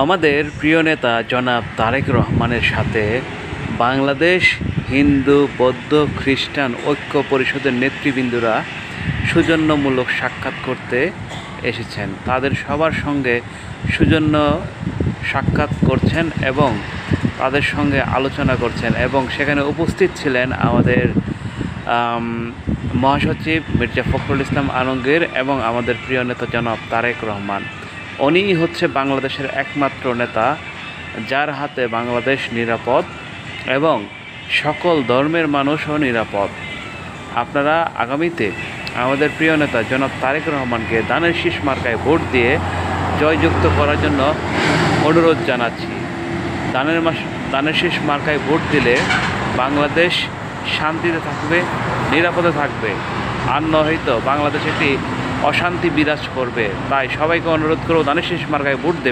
আমাদের প্রিয় নেতা জনাব তারেক রহমানের সাথে বাংলাদেশ হিন্দু, বৌদ্ধ, খ্রিস্টান ঐক্য পরিষদের নেতৃবৃন্দরা সুজন্যমূলক সাক্ষাৎ করতে এসেছেন। তাদের সবার সঙ্গে সুজন্য সাক্ষাৎ করছেন এবং তাদের সঙ্গে আলোচনা করছেন এবং সেখানে উপস্থিত ছিলেন আমাদের মহাসচিব মির্জা ফখরুল ইসলাম আলমগীর এবং আমাদের প্রিয় নেতা জনাব তারেক রহমান। উনিই হচ্ছে বাংলাদেশের একমাত্র নেতা, যার হাতে বাংলাদেশ নিরাপদ এবং সকল ধর্মের মানুষও নিরাপদ। আপনারা আগামীতে আমাদের প্রিয় নেতা জনাব তারেক রহমানকে দানের শীষ মার্কায় ভোট দিয়ে জয়যুক্ত করার জন্য অনুরোধ জানাচ্ছি। দানের মাস, দানের শীষ মার্কায় ভোট দিলে বাংলাদেশ শান্তিতে থাকবে, নিরাপদে থাকবে। আর নয়তো বাংলাদেশ একটি অশান্তি বিরাজ করবে। তাই সবাইকে অনুরোধ করব শেষ মার্গায় ভোট দেবে।